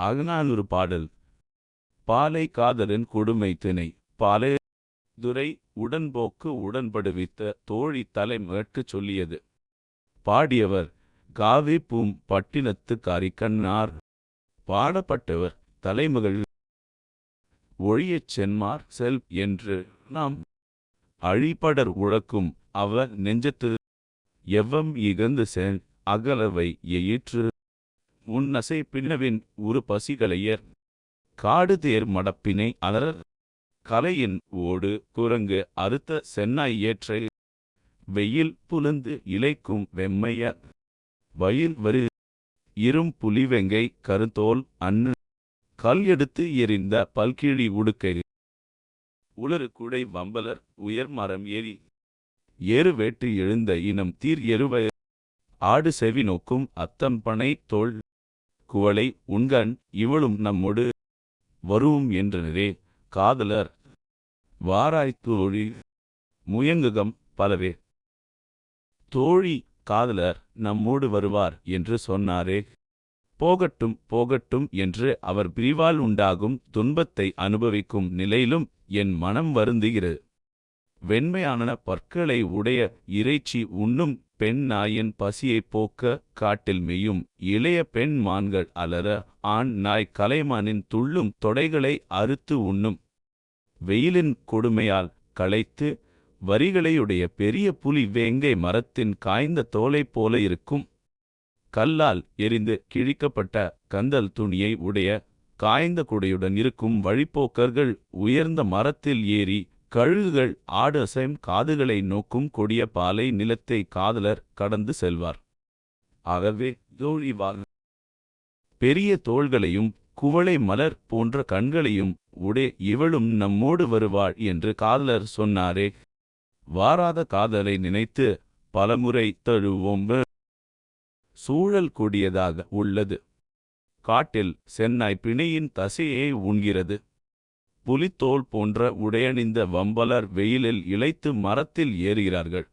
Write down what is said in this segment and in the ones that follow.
அகநானூறு பாடல். பாலை காதலன் கொடுமை திணை. பாலே துரை உடன்போக்கு உடன்படுவித்த தோழி தலைமேற்குச் சொல்லியது. பாடியவர் காவி பூம் பட்டினத்து காரிக்கண்ணார். பாடப்பட்டவர் தலைமகள் ஒழியச் சென்மார் செல் என்று நாம் அழிபடர் உழக்கும் அவ நெஞ்சத்து எவ்வம் இகந்து சென் அகலவை எயிற்று உன்னசை பின்னவின் உரு பசிகளையர் காடு தேர் மடப்பினை அலர் கலையின் ஓடு குரங்கு அறுத்த சென்னாய் ஏற்ற. வெயில் புலந்து இலைக்கும் வெம்மைய வயில் வரு. இரும் புலிவெங்கை கருத்தோல் அன்னு கல் எடுத்து எறிந்த பல்கிழி உடுக்கை. உலரு குடை வம்பலர் உயர் மரம் ஏறி. ஏறு வேட்டு எழுந்த இனம் தீர் எருவ. ஆடு செவி நோக்கும் அத்தம் பனை குவளை உண்கண் இவளும் நம்மொடு வருவும் என்றனரே. காதலர் வாராய்த்தோழி முயங்குகம் பலவே. தோழி காதலர் நம்மோடு வருவார் என்று சொன்னாரே. போகட்டும் போகட்டும் என்று அவர் பிரிவால் உண்டாகும் துன்பத்தை அனுபவிக்கும் நிலையிலும் என் மனம் வருந்துகிறது. வெண்மையான பற்களை உடைய இறைச்சி உண்ணும் பெண் நாயின் பசியைப் போக்க காட்டில் மெய்யும் இளைய பெண் மான்கள் அலற ஆண் நாய் கலைமானின் துள்ளும் தொடைகளை அறுத்து உண்ணும். வெயிலின் கொடுமையால் களைத்து வரிகளையுடைய பெரிய புலி வேங்கை மரத்தின் காய்ந்த தோலைப் போல இருக்கும். கல்லால் எரிந்து கிழிக்கப்பட்ட கந்தல் துணியை உடைய காய்ந்த குடையுடன் இருக்கும் வழிப்போக்கர்கள் உயர்ந்த மரத்தில் ஏறி கழுகுகள் ஆடு அசைம் காதுகளை நோக்கும் கொடிய பாலை நிலத்தை காதலர் கடந்து செல்வார். ஆகவே தோழிவாக பெரிய தோள்களையும் குவளை மலர் போன்ற கண்களையும் உடே இவளும் நம்மோடு வருவாள் என்று காதலர் சொன்னாரே. வாராத காதலை நினைத்து பலமுறை தழுவோம். சூழல் கொடியதாக உள்ளது. காட்டில் சென்னாய் பிணையின் தசையை உண்கிறது. புலித்தோல் போன்ற உடையணிந்த வம்பலர் வெயிலில் இளைத்து மரத்தில் ஏறுகிறார்கள்.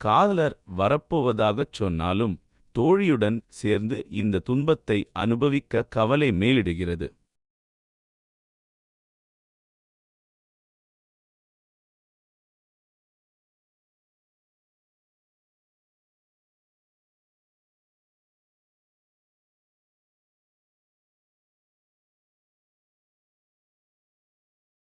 காதலர் வரப்போவதாகச் சொன்னாலும் தோழியுடன் சேர்ந்து இந்த துன்பத்தை அனுபவிக்க கவலை மேலிடுகிறது.